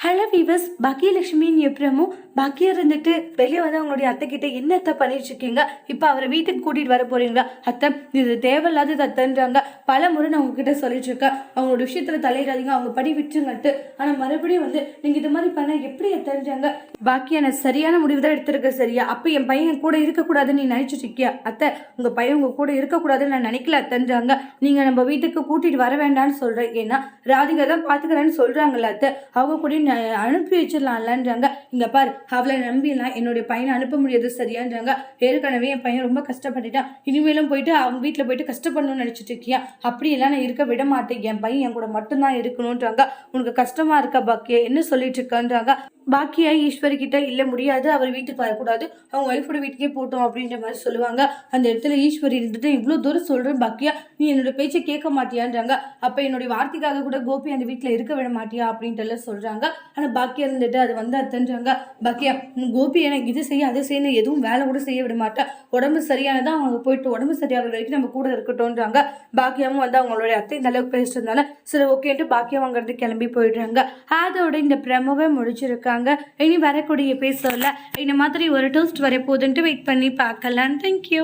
Hello viewers பாக்கியலட்சுமின்னு எப்பறமும் பாக்கியா இருந்துட்டு வெளியே வந்து அவங்களுடைய அத்தை கிட்ட என்ன அத்தை பண்ணிட்டு இருக்கீங்க இப்போ அவரை வீட்டுக்கு கூட்டிட்டு வர போறீங்களா? அத்தை இது தேவையில்லாதது அத்தைன்றாங்க. பல முறை நான் உங்ககிட்ட சொல்லிட்டு இருக்கேன் அவங்களோட விஷயத்துல தலையிடாதீங்க. அவங்க படி விட்டுருங்கட்டு ஆனா மறுபடியும் வந்து நீங்க இது மாதிரி பண்ண எப்படி அத்தைன்றாங்க? பாக்கியா நான் சரியான முடிவு தான் எடுத்திருக்க சரியா? அப்போ என் பையன் கூட இருக்கக்கூடாதுன்னு நீ நினைச்சிட்டு இருக்கியா அத்தை உங்க பையன் உங்க கூட இருக்கக்கூடாதுன்னு நான் நினைக்கல அத்தைன்றாங்க. நீங்க நம்ம வீட்டுக்கு கூட்டிட்டு வர வேண்டாம்னு சொல்றேன் ஏன்னா ராதிகா தான் பாத்துக்கிறேன்னு சொல்றாங்கல்ல அத்தை. அவங்க கூட அனுப்பி வச்சிடலாம்லன்றாங்க. இங்கே பாரு அவளை நம்பிலாம் என்னுடைய பையனை அனுப்ப முடியாது சரியான்றாங்க. ஏற்கனவே என் பையன் ரொம்ப கஷ்டப்பட்டுட்டான். இனிமேலும் போயிட்டு அவங்க வீட்டில் போயிட்டு கஷ்டப்படணும்னு நினச்சிட்டு இருக்கியா? அப்படியெல்லாம் நான் இருக்க விட மாட்டேன் என் பையன் என் கூட மட்டும்தான் இருக்கணுன்றாங்க உனக்கு கஷ்டமாக இருக்கா பாக்கியா? என்ன சொல்லிட்டு இருக்கான்றாங்க. பாக்கியா ஈஸ்வரி கிட்ட இல்லை முடியாது. அவர் வீட்டுக்கு வரக்கூடாது. அவங்க ஒய்ஃபோட வீட்டுக்கே போட்டோம் அப்படின்ற மாதிரி சொல்லுவாங்க. அந்த இடத்துல ஈஸ்வரி இருந்துட்டு இவ்வளோ தூரம் சொல்கிறேன் பாக்கியா நீ என்னோட பேச்சை கேட்க மாட்டியான்றாங்க. அப்போ என்னுடைய வார்த்தைக்காக கூட கோபி அந்த வீட்டில் இருக்க விட மாட்டியா? அப்படின்ட்டு எல்லாம் சொல்கிறாங்க ஆனால் பாக்கியா இருந்துட்டு அது வந்து அத்தன்றாங்க. பாக்கியா கோபி எனக்கு இது செய்ய அதை செய்யணும் எதுவும் வேலை கூட செய்ய விட மாட்டா. உடம்பு சரியானதான் அவங்க போயிட்டு உடம்பு சரியாகிற வரைக்கும் நம்ம கூட இருக்கட்டும்ன்றாங்க. பாக்கியாவும் வந்து அவங்களுடைய அத்தை இந்த அளவுக்கு பேசுறதுனால சரி ஓகேன்ட்டு பாக்கியம் வாங்குறது கிளம்பி போயிடுறாங்க. அதோட இந்த பிரமவை இருக்காங்க. இனி வரக்கூடிய பேசல இந்த மாதிரி ஒரு டோஸ்ட் வரப்போகுதுன்ட்டு வெயிட் பண்ணி பார்க்கலாம். தேங்க்யூ